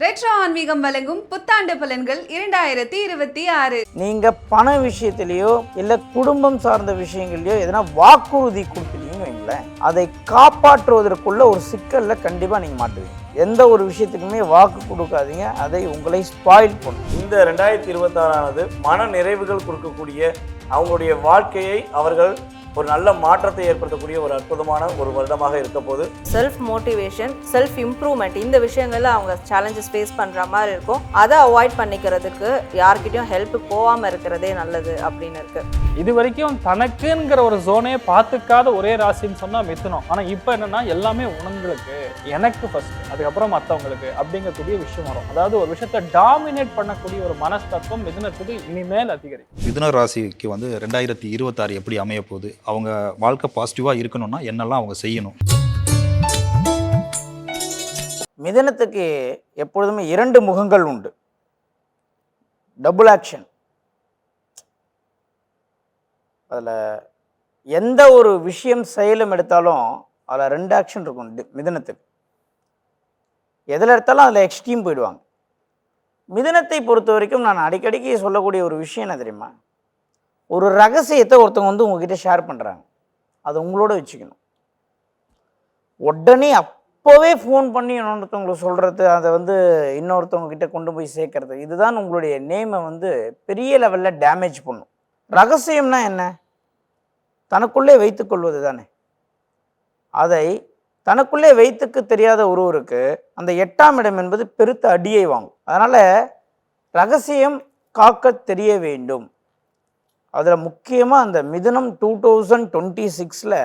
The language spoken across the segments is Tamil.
ரெட்ரோ ஆன்மீகம் வழங்கும் புத்தாண்டு பலன்கள் இரண்டாயிரத்தி இருபத்தி ஆறு. நீங்க பண விஷயத்திலேயோ இல்ல குடும்பம் சார்ந்த விஷயங்கள்லயோ எதனா வாக்குறுதி கொடுத்துட்டீங்கன்னு வைங்களேன் அதை காப்பாற்றுவதற்குள்ள ஒரு சிக்கல்ல கண்டிப்பா நீங்க மாட்டுவீங்க. எந்த ஒரு விஷயத்துக்குமே வாக்கு கொடுக்காதீங்க அதை உங்களை ஸ்பாயில் பண்ணும். இந்த ரெண்டாயிரத்தி இருபத்தாறானது மன நிறைவுகள் கொடுக்கக்கூடிய அவங்களுடைய வாழ்க்கையை அவர்கள் ஒரு நல்ல மாற்றத்தை ஏற்படுத்தக்கூடிய ஒரு அற்புதமான ஒரு வருடமாக இருக்க போது செல்ஃப் மோட்டிவேஷன் செல்ஃப் இம்ப்ரூவ்மெண்ட் இந்த விஷயங்கள்ல அவங்க சேலஞ்சஸ் ஃபேஸ் பண்ற மாதிரி இருக்கும். அதை அவாய்ட் பண்ணிக்கிறதுக்கு யார்கிட்டயும் ஹெல்ப் போகாம இருக்கிறதே நல்லது அப்படின்னு இருக்கு. இது வரைக்கும் தனக்குங்கிற ஒரு ஜோனே பார்த்துக்காத ஒரே ராசின்னு சொன்னா மிதுனம் ஆனா இப்போ என்னன்னா எல்லாமே உணங்களுக்கு எனக்கு ஃபர்ஸ்ட் அதுக்கப்புறம் மற்றவங்களுக்கு அப்படிங்கக்கூடிய விஷயம் வரும். அதாவது ஒரு விஷயத்தை டாமினேட் பண்ணக்கூடிய ஒரு மனஸ்தத்துவம் மிதுனத்துக்கு இனிமேல் அதிகரிக்கும். மிதுன ராசிக்கு வந்து ரெண்டாயிரத்தி இருபத்தாறு எப்படி அமைய போகுது? அவங்க வாழ்க்கை பாசிட்டிவாக இருக்கணும்னா என்னெல்லாம் அவங்க செய்யணும். மிதனத்துக்கு எப்பொழுதுமே இரண்டு முகங்கள் உண்டு. டபுள் ஆக்ஷன் அதில் எந்த ஒரு விஷயம் செயலும் எடுத்தாலும் அதில் ரெண்டு ஆக்ஷன் இருக்கும். மிதனத்துக்கு. எதில் எடுத்தாலும் அதில் எக்ஸ்ட்ரீம் போயிடுவாங்க. மிதனத்தை பொறுத்த வரைக்கும் நான் அடிக்கடிக்கு சொல்லக்கூடிய ஒரு விஷயம் என்ன தெரியுமா? ஒரு ரகசியத்தை ஒருத்தவங்க வந்து உங்ககிட்ட ஷேர் பண்ணுறாங்க அதை உங்களோட வச்சுக்கணும். உடனே அப்போவே ஃபோன் பண்ணி இன்னொருத்தவங்களுக்கு சொல்கிறது அதை வந்து இன்னொருத்தவங்க கிட்ட கொண்டு போய் சேர்க்கறது இதுதான் உங்களுடைய நேமை வந்து பெரிய லெவலில் டேமேஜ் பண்ணும். ரகசியம்னா என்ன? தனக்குள்ளே வைத்துக்கொள்வது தானே. அதை தனக்குள்ளே வைத்துக்கு தெரியாத ஒருவருக்கு அந்த எட்டாம் இடம் என்பது பெருத்த அடியை வாங்கும். அதனால் ரகசியம் காக்க தெரிய வேண்டும். அதில் முக்கியமாக அந்த மிதுனம் டூ தௌசண்ட் டுவெண்ட்டி சிக்ஸில்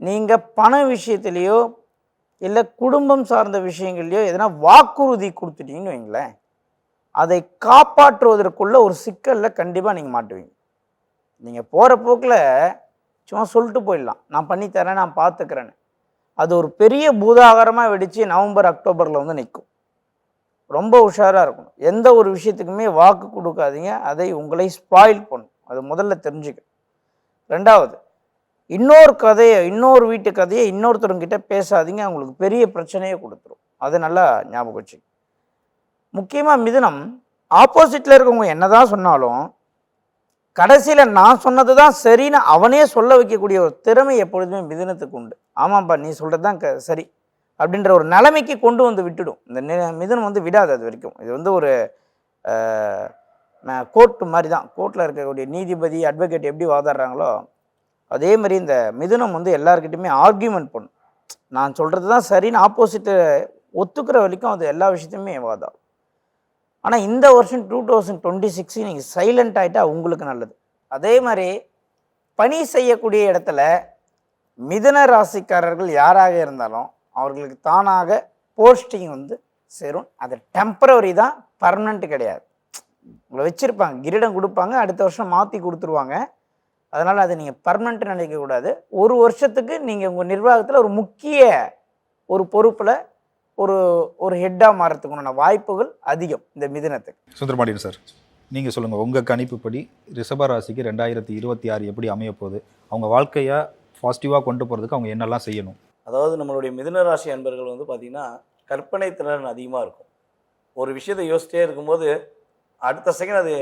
நீங்கள் பண விஷயத்துலேயோ இல்லை குடும்பம் சார்ந்த விஷயங்கள்லையோ எதனா வாக்குறுதி கொடுத்துட்டீங்கன்னு வைங்களேன். அதை காப்பாற்றுவதற்குள்ள ஒரு சிக்கலில் கண்டிப்பாக நீங்கள் மாட்டுவீங்க. நீங்கள் போகிற போக்கில் சும்மா சொல்லிட்டு போயிடலாம். நான் பண்ணித்தரேன் நான் பார்த்துக்கிறேன்னு அது ஒரு பெரிய பூதாகரமாக வெடித்து நவம்பர் அக்டோபரில் வந்து நிற்கும் ரொம்ப உஷாராக இருக்கணும். எந்த ஒரு விஷயத்துக்குமே வாக்கு கொடுக்காதீங்க. அதை உங்களை ஸ்பாயில் பண்ணும். அது முதல்ல தெரிஞ்சுக்க ரெண்டாவது இன்னொரு கதையை இன்னொரு வீட்டு கதையை இன்னொருத்தருங்கிட்ட பேசாதீங்க. அவங்களுக்கு பெரிய பிரச்சனையை கொடுத்துரும். அது நல்லா ஞாபகம் வச்சு முக்கியமாக மிதனம் ஆப்போசிட்டில் இருக்கவங்க என்னதான் சொன்னாலும் கடைசியில் நான் சொன்னது தான் சரின்னு அவனே சொல்ல வைக்கக்கூடிய ஒரு திறமை எப்பொழுதுமே மிதனத்துக்கு உண்டு. ஆமாம்ப்பா நீ சொல்கிறது தான் க சரி. அப்படின்ற ஒரு நிலைமைக்கு கொண்டு வந்து விட்டுடும். இந்த நி- வந்து விடாது அது வரைக்கும். இது வந்து ஒரு கோர்ட்டு மாதிரி தான் கோர்ட்டில் இருக்கக்கூடிய நீதிபதி அட்வொகேட் எப்படி வாதாடுறாங்களோ அதே மாதிரி இந்த மிதுனம் வந்து எல்லாருக்கிட்டையுமே ஆர்கியூமெண்ட் பண்ணும். நான் சொல்கிறது தான் சரின்னு ஆப்போசிட்டு ஒத்துக்கிற வரைக்கும் அது எல்லா விஷயத்தையுமே வாதம் ஆனால் இந்த வருஷம் டூ தௌசண்ட் டுவெண்ட்டி சிக்ஸ் நீங்கள் சைலண்ட் ஆகிட்டா உங்களுக்கு நல்லது. அதே மாதிரி பணி செய்யக்கூடிய இடத்துல மிதன ராசிக்காரர்கள் யாராக இருந்தாலும் அவர்களுக்கு தானாக போஸ்டிங் வந்து சேரும். அது டெம்பரவரி தான் பர்மனெண்ட் கிடையாது. உங்களை வச்சுருப்பாங்க கிரீடம் கொடுப்பாங்க அடுத்த வருஷம் மாற்றி கொடுத்துருவாங்க. அதனால் அதை நீங்கள் பர்மனெண்ட்டு நினைக்கக்கூடாது ஒரு வருஷத்துக்கு நீங்கள் உங்கள் நிர்வாகத்தில் ஒரு முக்கிய ஒரு பொறுப்பில் ஒரு ஒரு ஹெட்டாக மாறத்துக்குண்டான வாய்ப்புகள் அதிகம் இந்த மிதுனத்துக்கு. சுந்தரபாண்டியன் சார் நீங்கள் சொல்லுங்கள் உங்கள் கணிப்புப்படி ரிஷப ராசிக்கு ரெண்டாயிரத்தி இருபத்தி ஆறு எப்படி அமையப்போகுது? அவங்க வாழ்க்கையை பாசிட்டிவாக கொண்டு போகிறதுக்கு அவங்க என்னெல்லாம் செய்யணும்? அதாவது நம்மளுடைய மிதுன ராசி அன்பர்கள் வந்து பார்த்திங்கன்னா கற்பனை திறன் அதிகமாக இருக்கும். ஒரு விஷயத்தை யோசிச்சிட்டே இருக்கும்போது அடுத்த செகண்ட் அது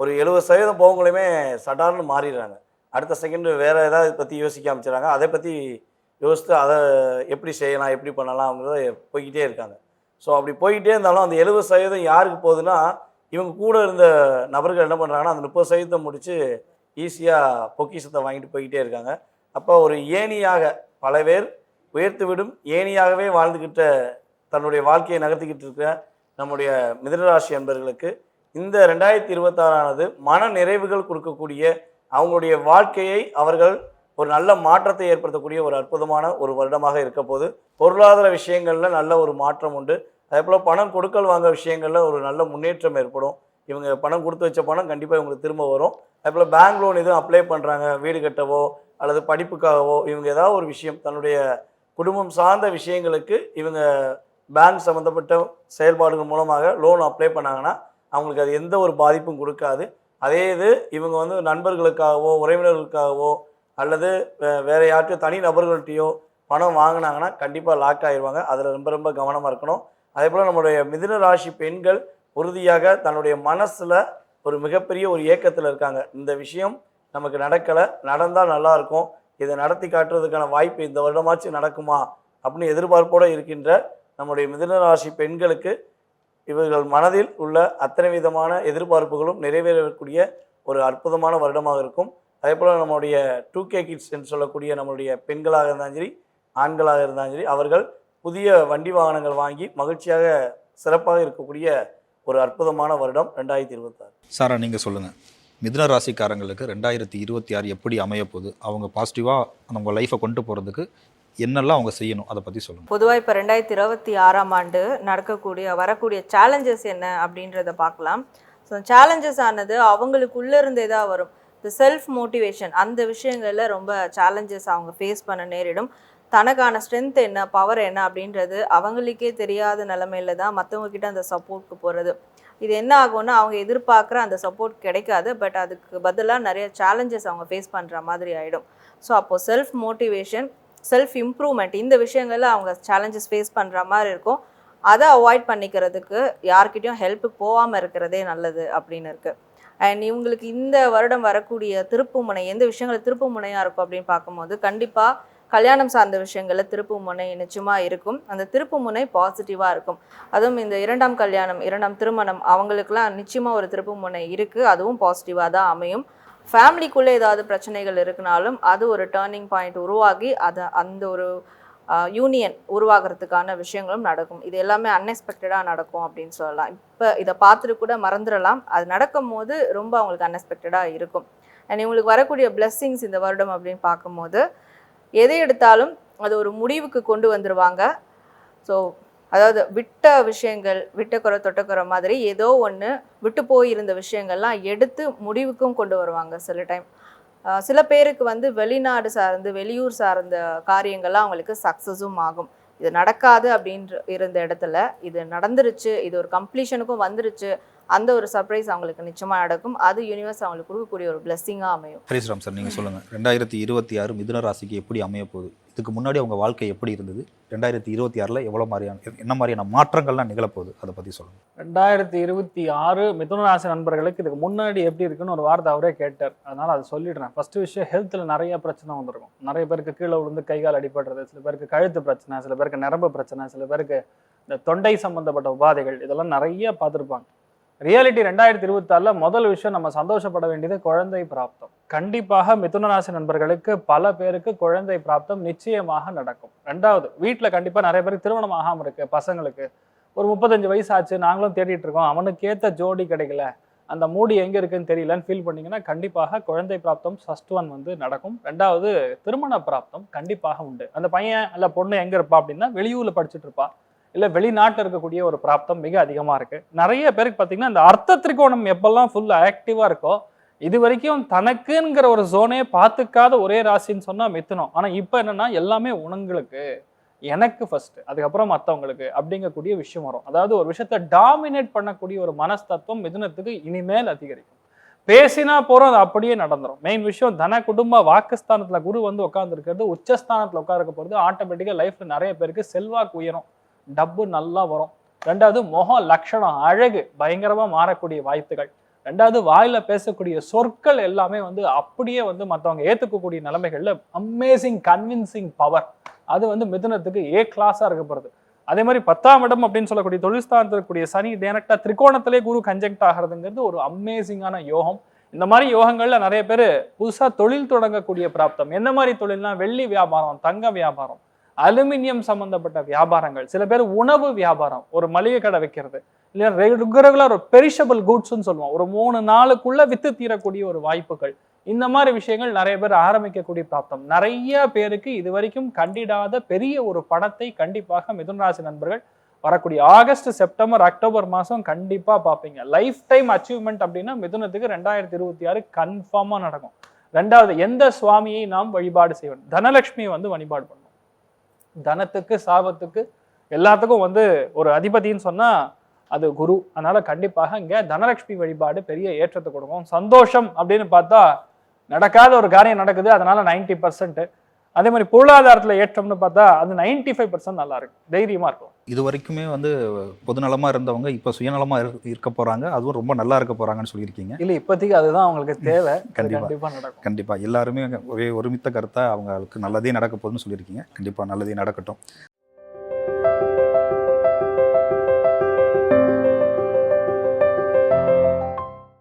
ஒரு எழுபது சதவீதம் போகங்களையுமே சடார்னு மாறிடுறாங்க. அடுத்த செகண்ட் வேறு ஏதாவது பற்றி யோசிக்க அமைச்சிடறாங்க அதை பற்றி யோசித்து அதை எப்படி செய்யலாம் எப்படி பண்ணலாம் அப்படிங்கிறத போய்கிட்டே இருக்காங்க. ஸோ அப்படி போய்கிட்டே இருந்தாலும் அந்த எழுபது சதவீதம் யாருக்கு போகுதுன்னா இவங்க கூட இருந்த நபர்கள் என்ன பண்ணுறாங்கன்னா அந்த முப்பது சதவீதத்தை முடித்து ஈஸியாக பொக்கிஷத்தை வாங்கிட்டு போய்கிட்டே இருக்காங்க. அப்போ ஒரு ஏணியாக பல பேர் உயர்த்து விடும் ஏணியாகவே வாழ்ந்துக்கிட்ட தன்னுடைய வாழ்க்கையை நகர்த்திக்கிட்டு இருக்கிற நம்முடைய மிதனராசி அன்பர்களுக்கு இந்த ரெண்டாயிரத்தி இருபத்தாறானது மன நிறைவுகள் கொடுக்கக்கூடிய அவங்களுடைய வாழ்க்கையை அவர்கள் ஒரு நல்ல மாற்றத்தை ஏற்படுத்தக்கூடிய ஒரு அற்புதமான ஒரு வருடமாக இருக்க போது பொருளாதார விஷயங்களில் நல்ல ஒரு மாற்றம் உண்டு. அதே போல் பணம் கொடுக்கல் வாங்க விஷயங்களில் ஒரு நல்ல முன்னேற்றம் ஏற்படும். இவங்க பணம் கொடுத்து வச்ச பணம் கண்டிப்பாக இவங்களுக்கு திரும்ப வரும். அதே போல் பேங்க் லோன் எதுவும் அப்ளை பண்ணுறாங்க வீடு கட்டவோ அல்லது படிப்புக்காகவோ இவங்க ஏதாவது ஒரு விஷயம் தன்னுடைய குடும்பம் சார்ந்த விஷயங்களுக்கு இவங்க பேங்க் சம்மந்தப்பட்ட செயல்பாடுகள் மூலமாக லோன் அப்ளை பண்ணாங்கன்னா அவங்களுக்கு அது எந்த ஒரு பாதிப்பும் கொடுக்காது. அதே இது இவங்க வந்து நண்பர்களுக்காகவோ உறவினர்களுக்காகவோ அல்லது வே- வேற தனி நபர்கள்ட்டையோ பணம் வாங்கினாங்கன்னா கண்டிப்பாக லாக் ஆயிடுவாங்க அதில் ரொம்ப ரொம்ப கவனமாக இருக்கணும். அதே போல் நம்மளுடைய மிதுன ராசி பெண்கள் உறுதியாக தன்னுடைய மனசில் ஒரு மிகப்பெரிய ஒரு ஏக்கத்தில் இருக்காங்க. இந்த விஷயம் நமக்கு நடக்கலை. நடந்தால் நல்லா இருக்கும். இதை நடத்தி காட்டுறதுக்கான வாய்ப்பு இந்த வருடமாச்சும் நடக்குமா அப்படின்னு எதிர்பார்ப்போடு இருக்கின்ற நம்முடைய மிதுன ராசி பெண்களுக்கு இவர்கள் மனதில் உள்ள அத்தனை விதமான எதிர்பார்ப்புகளும் நிறைவேறக்கூடிய ஒரு அற்புதமான வருடமாக இருக்கும். அதே போல் நம்முடைய டூ கே கிட்ஸ் என்று சொல்லக்கூடிய நம்மளுடைய பெண்களாக இருந்தாலும் சரி ஆண்களாக இருந்தாலும் சரி அவர்கள் புதிய வண்டி வாகனங்கள் வாங்கி மகிழ்ச்சியாக சிறப்பாக இருக்கக்கூடிய ஒரு அற்புதமான வருடம் ரெண்டாயிரத்தி இருபத்தாறு. சாரா நீங்கள் சொல்லுங்கள் மிதுன ராசிக்காரங்களுக்கு ரெண்டாயிரத்தி இருபத்தி ஆறு எப்படி அமையப்போகுது? அவங்க பாசிட்டிவாக அவங்க லைஃப்பை கொண்டு போகிறதுக்கு என்னெல்லாம் அவங்க செய்யணும்? அதை பற்றி சொல்லுங்கள் பொதுவாக இப்போ ரெண்டாயிரத்தி இருபத்தி ஆறாம் ஆண்டு நடக்கக்கூடிய வரக்கூடிய சேலஞ்சஸ் என்ன அப்படின்றத பார்க்கலாம். ஸோ சேலஞ்சஸ் ஆனது அவங்களுக்குள்ளே இருந்தே தான் வரும். இந்த செல்ஃப் மோட்டிவேஷன் அந்த விஷயங்களில் ரொம்ப சேலஞ்சஸ் அவங்க ஃபேஸ் பண்ண நேரிடும். தனக்கான ஸ்ட்ரென்த் என்ன பவர் என்ன அப்படின்றது அவங்களுக்கே தெரியாத நிலமையில தான் மற்றவங்க கிட்ட அந்த சப்போர்ட்க்கு போகிறது இது என்ன ஆகும்னா அவங்க எதிர்பார்க்குற அந்த சப்போர்ட் கிடைக்காது. பட் அதுக்கு பதிலாக நிறைய சேலஞ்சஸ் அவங்க ஃபேஸ் பண்ணுற மாதிரி ஆகிடும் ஸோ அப்போது செல்ஃப் மோட்டிவேஷன் செல்ஃப் இம்ப்ரூவ்மெண்ட் இந்த விஷயங்களில் அவங்க சேலஞ்சஸ் ஃபேஸ் பண்ணுற மாதிரி இருக்கும். அதை அவாய்ட் பண்ணிக்கிறதுக்கு யார்கிட்டையும் ஹெல்ப்புக்கு போகாமல் இருக்கிறதே நல்லது அப்படின்னு இருக்குது அண்ட் இவங்களுக்கு இந்த வருடம் வரக்கூடிய திருப்புமுனை எந்த விஷயங்கள் திருப்புமுனையாக இருக்கும் அப்படின்னு பார்க்கும்போது கண்டிப்பாக கல்யாணம் சார்ந்த விஷயங்களில் திருப்புமுனை நிச்சயமாக இருக்கும். அந்த திருப்புமுனை பாசிட்டிவாக இருக்கும். அதுவும் இந்த இரண்டாம் கல்யாணம் இரண்டாம் திருமணம் அவங்களுக்குலாம் நிச்சயமாக ஒரு திருப்புமுனை இருக்குது அதுவும் பாசிட்டிவாக தான் அமையும். ஃபேமிலிக்குள்ளே ஏதாவது பிரச்சனைகள் இருக்குனாலும் அது ஒரு டேர்னிங் பாயிண்ட் உருவாகி அதை அந்த ஒரு யூனியன் உருவாகிறதுக்கான விஷயங்களும் நடக்கும். இது எல்லாமே அன்எக்ஸ்பெக்டடாக நடக்கும் அப்படின்னு சொல்லலாம். இப்போ இதை பார்த்துட்டு கூட மறந்துடலாம். அது நடக்கும் போது ரொம்ப அவங்களுக்கு அன்எக்ஸ்பெக்டடாக இருக்கும். அண்ட் இவங்களுக்கு வரக்கூடிய பிளெஸ்ஸிங்ஸ் இந்த வருடம் அப்படின்னு பார்க்கும்போது எதை எடுத்தாலும் அது ஒரு முடிவுக்கு கொண்டு வந்துருவாங்க. ஸோ அதாவது விட்ட விஷயங்கள் விட்டக்குறை தொட்டக்குறை மாதிரி ஏதோ ஒன்று விட்டு போயிருந்த விஷயங்கள்லாம் எடுத்து முடிவுக்கும் கொண்டு வருவாங்க சில டைம் சில பேருக்கு வந்து வெளிநாடு சார்ந்து வெளியூர் சார்ந்த காரியங்கள்லாம் அவங்களுக்கு சக்ஸஸும் ஆகும். இது நடக்காது அப்படின்ற இருந்த இடத்துல இது நடந்துருச்சு இது ஒரு கம்ப்ளீஷனுக்கும் வந்துருச்சு அந்த ஒரு சர்ப்ரைஸ் அவங்களுக்கு நிச்சயமாக நடக்கும். அது யூனிவர்ஸ் அவங்களுக்கு கொடுக்கக்கூடிய ஒரு பிளெஸ்ஸிங்காக அமையும். ஹரிஸ்ராம் சார் நீங்கள் சொல்லுங்கள் ரெண்டாயிரத்தி இருபத்தி ஆறு மிதுன ராசிக்கு எப்படி அமைய போகுது? இதுக்கு முன்னாடி அவங்க வாழ்க்கை எப்படி இருந்தது? ரெண்டாயிரத்தி இருபத்தி ஆறில் எவ்வளோ மாதிரியான என்ன மாதிரியான மாற்றங்கள்லாம் நிகழப்போகுது? அதை பற்றி சொல்லுங்கள் ரெண்டாயிரத்தி இருபத்தி ஆறு மிதுன ராசி நண்பர்களுக்கு இதுக்கு முன்னாடி எப்படி இருக்குன்னு ஒரு வார்த்தை அவரே கேட்டார். அதனால அதை சொல்லிடுறேன். ஃபர்ஸ்ட் விஷயம் ஹெல்த்தில் நிறைய பிரச்சனை வந்திருக்கும். நிறைய பேருக்கு கீழே விழுந்து கை கால் அடிபடுறது சில பேருக்கு கழுத்து பிரச்சனை சில பேருக்கு நரம்பு பிரச்சனை சில பேருக்கு இந்த தொண்டை சம்பந்தப்பட்ட உபாதைகள் இதெல்லாம் நிறைய பார்த்துருப்பாங்க. ரியாலிட்டி ரெண்டாயிரத்தி இருபத்தாறில் முதல் விஷயம் நம்ம சந்தோஷப்பட வேண்டியது குழந்தை பிராப்தம். கண்டிப்பாக மிதுன ராசி நண்பர்களுக்கு பல பேருக்கு குழந்தை பிராப்தம் நிச்சயமாக நடக்கும். ரெண்டாவது வீட்டில் கண்டிப்பாக நிறைய பேருக்கு திருமணம் ஆகாமல் இருக்கு பசங்களுக்கு. ஒரு முப்பத்தஞ்சு வயசு ஆச்சு நாங்களும் தேடிட்டு இருக்கோம். அவனுக்கு ஏற்ற ஜோடி கிடைக்கல. அந்த மூடி எங்கே இருக்குன்னு தெரியலன்னு ஃபீல் பண்ணிங்கன்னா கண்டிப்பாக குழந்தை பிராப்தம் ஃபஸ்ட் ஒன் வந்து நடக்கும். ரெண்டாவது திருமண பிராப்தம் கண்டிப்பாக உண்டு. அந்த பையன் அல்ல பொண்ணு எங்கே இருப்பா அப்படின்னா வெளியூரில் படிச்சுட்டு இருப்பா. இல்லை வெளிநாட்டில் இருக்கக்கூடிய ஒரு பிராப்தம் மிக அதிகமாக இருக்குது நிறைய பேருக்கு பார்த்தீங்கன்னா இந்த அர்த்த திரிகோணம் எப்பெல்லாம் ஃபுல் ஆக்டிவாக இருக்கோ இது வரைக்கும் தனக்குங்கிற ஒரு ஜோனே பார்த்துக்காத ஒரே ராசின்னு சொன்னால் மித்துனம். ஆனால் இப்போ என்னன்னா எல்லாமே உணங்களுக்கு. எனக்கு ஃபர்ஸ்ட் அதுக்கப்புறம் மற்றவங்களுக்கு அப்படிங்கக்கூடிய விஷயம் வரும். அதாவது ஒரு விஷயத்த டாமினேட் பண்ணக்கூடிய ஒரு மனஸ்தத்துவம் மிதுனத்துக்கு இனிமேல் அதிகரிக்கும். பேசினா போகிறோம் அது அப்படியே நடந்துடும் மெயின் விஷயம் தன குடும்ப வாக்குஸ்தானத்தில் குரு வந்து உட்காந்துருக்கிறது உச்சஸ்தானத்தில் உட்காந்துருக்க போகிறது ஆட்டோமேட்டிக்காக லைஃப்பில் நிறைய பேருக்கு செல்வாக்கு உயரும். டப்பு நல்லா வரும். ரெண்டாவது முகம் லட்சணம் அழகு பயங்கரமாக மாறக்கூடிய வாய்ப்புகள். ரெண்டாவது வாயில பேசக்கூடிய சொற்கள் எல்லாமே வந்து அப்படியே வந்து மற்றவங்க ஏற்றுக்கக்கூடிய நிலைமைகளில் அமேசிங் கன்வின்சிங் பவர் அது வந்து மிதுனத்துக்கு ஏ கிளாஸாக இருக்க போகிறது அதே மாதிரி பத்தாம் இடம் அப்படின்னு சொல்லக்கூடிய தொழில் ஸ்தானத்தில் இருக்கக்கூடிய சனி டேரக்டா திரிகோணத்திலே குரு கன்ஜெக்ட் ஆகிறதுங்கிறது ஒரு அமேசிங்கான யோகம். இந்த மாதிரி யோகங்கள்ல நிறைய பேர் புதுசாக தொழில் தொடங்கக்கூடிய பிராப்தம். என்ன மாதிரி தொழில்னா வெள்ளி வியாபாரம் தங்க வியாபாரம். அலுமினியம் சம்பந்தப்பட்ட வியாபாரங்கள். சில பேர் உணவு வியாபாரம் ஒரு மளிகை கடை வைக்கிறது. இல்லையா ரெகுலர் ஒரு பெரிஷபிள் குட்ஸ்ன்னு சொல்லுவோம். ஒரு மூணு நாளுக்குள்ள வித்து தீரக்கூடிய ஒரு வாய்ப்புகள். இந்த மாதிரி விஷயங்கள் நிறைய பேர் ஆரம்பிக்கக்கூடிய பிராப்தம் நிறைய பேருக்கு இது வரைக்கும் கண்டிடாத பெரிய ஒரு பணத்தை கண்டிப்பாக மிதுன்ராசி நண்பர்கள் வரக்கூடிய ஆகஸ்ட் செப்டம்பர் அக்டோபர் மாதம் கண்டிப்பாக பார்ப்பீங்க லைஃப் டைம் அச்சீவ்மெண்ட் அப்படின்னா மிதுனத்துக்கு ரெண்டாயிரத்தி இருபத்தி ஆறு கன்ஃபார்மாக நடக்கும். ரெண்டாவது எந்த சுவாமியை நாம் வழிபாடு செய்வோம் தனலட்சுமியை வந்து வழிபாடு பண்ணுவோம் தனத்துக்கு சாபத்துக்கு எல்லாத்துக்கும் வந்து ஒரு அதிபதின்னு சொன்னா அது குரு. அதனால கண்டிப்பாக இங்க தனலட்சுமி வழிபாடு பெரிய ஏற்றத்தை கொடுக்கும். சந்தோஷம் அப்படின்னு பார்த்தா நடக்காத ஒரு காரியம் நடக்குது அதனால நைன்டி பர்சன்ட். அதே மாதிரி பொருளாதாரத்தில் ஏற்றம்னு பார்த்தா அது 95% ஃபைவ் பர்சன்ட் நல்லா இருக்கும் தைரியமா இருக்கும் இது வரைக்குமே வந்து பொதுநலமா இருந்தவங்க இப்போ சுயநலமா இரு- இருக்க போறாங்க. அதுவும் ரொம்ப நல்லா இருக்க போறாங்கன்னு சொல்லியிருக்கீங்க. இல்ல இப்போதைக்கு அதுதான் அவங்களுக்கு தேவை. அது கண்டிப்பா. கண்டிப்பா நடக்கும். கண்டிப்பா. எல்லாருமே ஒரே ஒருமித்த கருத்தா அவங்களுக்கு நல்லதே நடக்க போகுதுன்னு சொல்லியிருக்கீங்க. கண்டிப்பா நல்லதே நடக்கட்டும்.